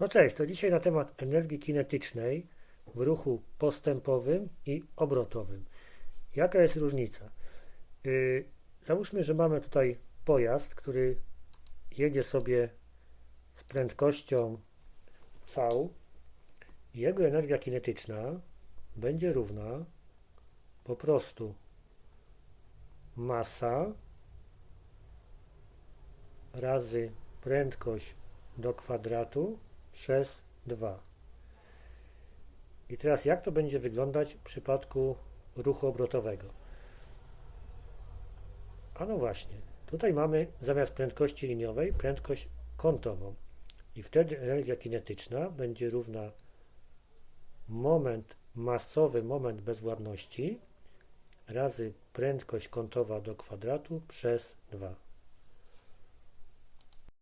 No cześć, to dzisiaj na temat energii kinetycznej w ruchu postępowym i obrotowym. Jaka jest różnica? Yy, załóżmy, że mamy tutaj pojazd, który jedzie sobie z prędkością V. Jego energia kinetyczna będzie równa po prostu masa razy prędkość do kwadratu przez 2. I teraz jak to będzie wyglądać w przypadku ruchu obrotowego? A no właśnie, tutaj mamy zamiast prędkości liniowej prędkość kątową. I wtedy energia kinetyczna będzie równa moment masowy, moment bezwładności razy prędkość kątowa do kwadratu przez 2.